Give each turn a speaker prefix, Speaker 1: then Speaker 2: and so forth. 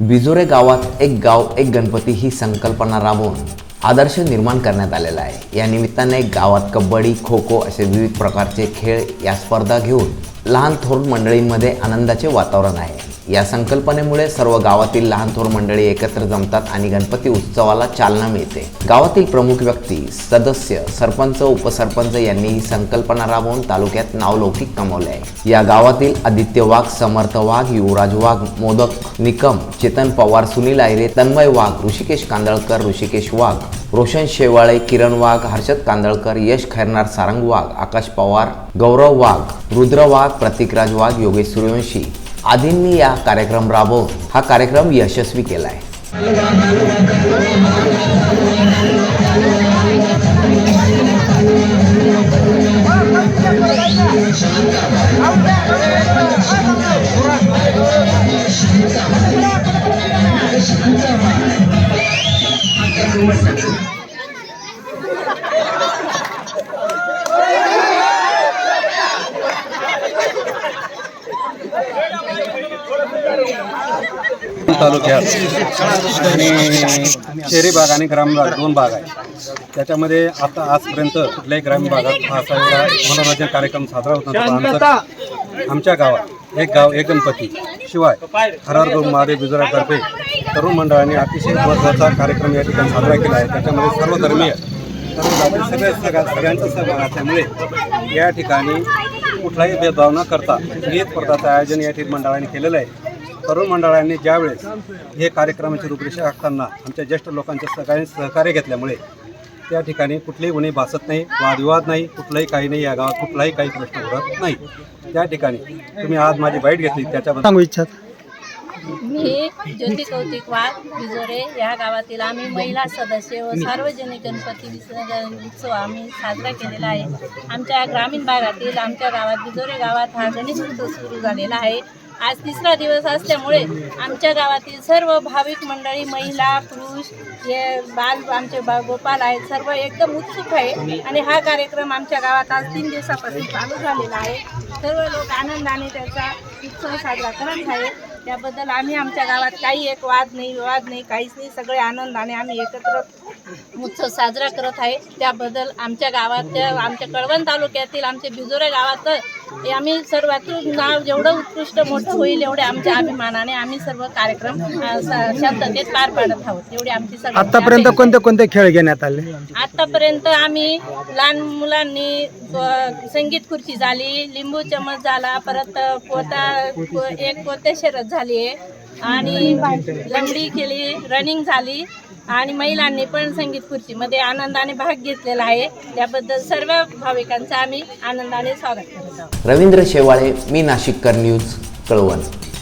Speaker 1: बिजोरे गावात एक गाव एक गणपती ही संकल्पना राबवून आदर्श निर्माण करण्यात आलेला आहे. या निमित्ताने गावात कबड्डी खो खो असे विविध प्रकारचे खेळ या स्पर्धा घेऊन लहान थोर मंडळींमध्ये आनंदाचे वातावरण आहे. या संकल्पनेमुळे सर्व गावातील लहान थोर मंडळी एकत्र जमतात आणि गणपती उत्सवाला चालना मिळते. गावातील प्रमुख व्यक्ती सदस्य सरपंच उपसरपंच यांनी ही संकल्पना राबवून तालुक्यात नावलौकिक कमवले आहे. या गावातील आदित्य वाघ समर्थ वाघ युवराज वाघ मोदक निकम चेतन पवार सुनील आयरे तन्मय वाघ ऋषिकेश कांदळकर ऋषिकेश वाघ रोशन शेवाळे किरण वाघ हर्षद कांदळकर यश खैरनार सारंग वाघ आकाश पवार गौरव वाघ रुद्र वाघ प्रतीकराज वाघ योगेश सूर्यवंशी आदींनी या कार्यक्रम राबवून हा कार्यक्रम यशस्वी केला आहे
Speaker 2: तालुक्यात. आणि शहरी भाग आणि ग्रामीण भाग दोन भाग आहे त्याच्यामध्ये आता आजपर्यंत कुठल्याही ग्रामीण भागात हा असा एवढा मनोरंजन कार्यक्रम साजरा होत नव्हता. आमच्या गावात एक गाव एक गणपती. शिवाय खरार गो महादेव बिजुरातर्फे तरुण मंडळाने अतिशय महत्त्वाचा कार्यक्रम या ठिकाणी साजरा केला आहे. त्याच्यामध्ये सर्व धर्मीय सर्व सगळे सगळ्या सगळ्यांचा सहभाग असल्यामुळे या ठिकाणी कुठलाही भेदभाव न करता गीत स्पर्धाचं आयोजन या ठिकाणी मंडळाने केलेलं आहे. तरुण मंडळांनी ज्यावेळेस हे कार्यक्रमाची रूपरेषा आखताना आमच्या ज्येष्ठ लोकांच्या सगळ्यांनी सहकार्य घेतल्यामुळे त्या ठिकाणी कुठलीही उणी भासत नाही वादविवाद नाही कुठलाही काही नाही या गावात कुठलाही काही प्रश्न उडत नाही. त्या ठिकाणी तुम्ही आज माझी बाईट घेतली त्याच्याबद्दल
Speaker 3: सांगू इच्छा
Speaker 4: मी ज्योती कौतिक वाघ बिजोरे या गावातील आम्ही महिला सदस्य व सार्वजनिक गणपती विसर्जन उत्सव आम्ही साजरा केलेला आहे. आमच्या ग्रामीण भागातील आमच्या गावात बिजोरे गावात हा गणेश उत्सव सुरू झालेला आहे. आज तिसरा दिवस असल्यामुळे आमच्या गावातील सर्व भाविक मंडळी महिला पुरुष हे बाल आमचे बा गोपाल आहेत सर्व एकदम उत्सुक आहे. आणि हा कार्यक्रम आमच्या गावात आज तीन दिवसापासून चालू झालेला आहे. सर्व लोक आनंदाने त्याचा उत्सव साजरा करत आहेत. त्याबद्दल आम्ही आमच्या गावात काही एक वाद नाही विवाद नाही काहीच नाही. सगळे आनंदाने आम्ही एकत्र उत्सव साजरा करत आहे. त्याबद्दल आमच्या गावात आमच्या कळवण तालुक्यातील आमचे बिजोरे गावात आम्ही सर्वातून नाव जेवढं उत्कृष्ट मोठं होईल एवढे आमच्या अभिमानाने आम्ही सर्व कार्यक्रम शांततेत पार पाडत आहोत. एवढी आमची सगळ्यांची
Speaker 3: आतापर्यंत. कोणते कोणते खेळ घेण्यात आले?
Speaker 4: आतापर्यंत आम्ही लहान मुलांनी संगीत खुर्ची झाली लिंबू चमच झाला परत पोता एक पोते शरद झाली आहे आणि लंगडी केली रनिंग झाली आणि महिलांनी पण संगीत खुर्चीमध्ये आनंदाने भाग घेतलेला आहे. त्याबद्दल सर्व भाविकांचं आम्ही आनंदाने स्वागत करत आहोत.
Speaker 1: रवींद्र शेवाळे मी नाशिककर न्यूज कळवण.